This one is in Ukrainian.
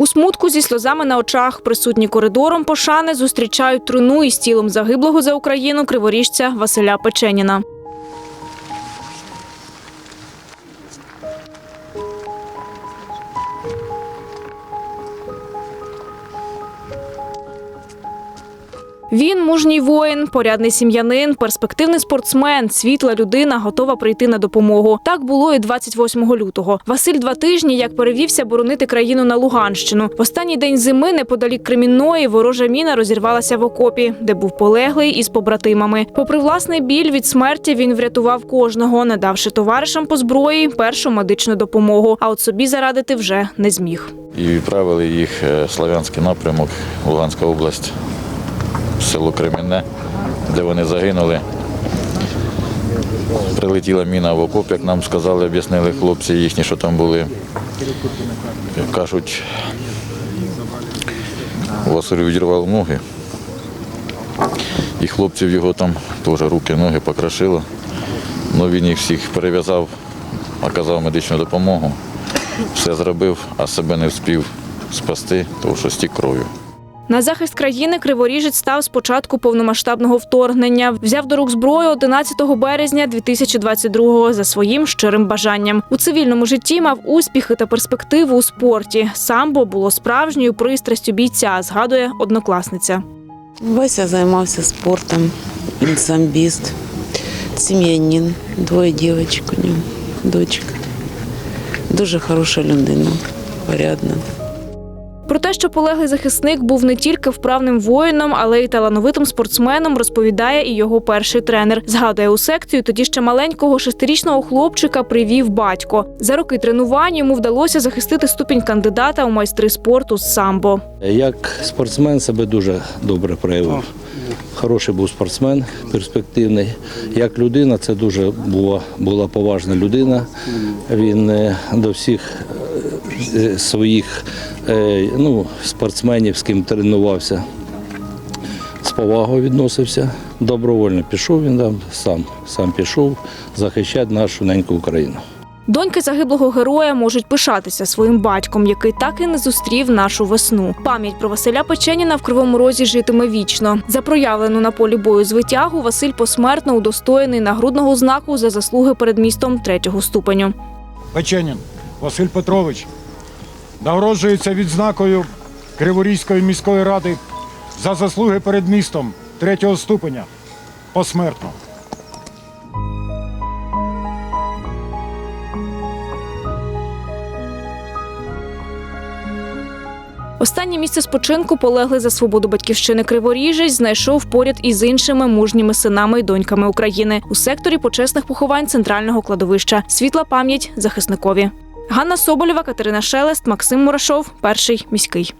У смутку зі сльозами на очах присутні коридором пошани зустрічають труну із тілом загиблого за Україну криворіжця Василя Печеніна. Він мужній воїн, порядний сім'янин, перспективний спортсмен, світла людина, готова прийти на допомогу. Так було і 28 лютого. Василь два тижні як перевівся боронити країну на Луганщину. В останній день зими неподалік Кремінної ворожа міна розірвалася в окопі, де був полеглий із побратимами. Попри власний біль від смерті, він врятував кожного, надавши товаришам по зброї першу медичну допомогу. А от собі зарадити вже не зміг. і відправили їх е, в Славянський напрямок, Луганська область, село Кремінне, де вони загинули. Прилетіла міна в окоп, як нам сказали, об'яснили хлопці їхні, що там були. Кажуть, Василю відірвало ноги. І хлопців його там теж руки, ноги покрошило. Ну, він їх всіх перев'язав, оказав медичну допомогу все зробив, а себе не встиг спасти, тому що стік кров'ю. На захист країни Криворіжець став з початку повномасштабного вторгнення. Взяв до рук зброю 11 березня 2022-го за своїм щирим бажанням. У цивільному житті мав успіхи та перспективу у спорті. Самбо було справжньою пристрастю бійця, згадує однокласниця. Вася займався спортом, він самбіст, сім'янин, двоє дівчаток у нього, дочка. Дуже хороша людина, порядна. Про те, що полеглий захисник був не тільки вправним воїном, але й талановитим спортсменом, розповідає і його перший тренер. Згадує у секцію, тоді ще маленького шестирічного хлопчика привів батько. За роки тренувань йому вдалося захистити ступінь кандидата у майстри спорту з самбо. Як спортсмен себе дуже добре проявив. Хороший був спортсмен, перспективний. Як людина, це дуже була, була поважна людина. Він е, до всіх своїх е, ну, спортсменів, з ким тренувався, з повагою відносився. Добровольно пішов він там, сам, сам пішов захищати нашу неньку Україну. Доньки загиблого героя можуть пишатися своїм батьком, який так і не зустрів нашу весну. Пам'ять про Василя Печеніна в Кривому Розі житиме вічно. За проявлену на полі бою звитягу Василь посмертно удостоєний нагрудного знаку за заслуги перед містом третього ступеню. Печенін Василь Петрович нагороджується відзнакою Криворізької міської ради за заслуги перед містом третього ступеня посмертно. Останнє місце спочинку полеглий за свободу батьківщини Криворіжець знайшов поряд із іншими мужніми синами і доньками України у секторі почесних поховань центрального кладовища. Світла пам'ять захисникові. Ганна Соболєва, Катерина Шелест, Максим Мурашов, перший міський.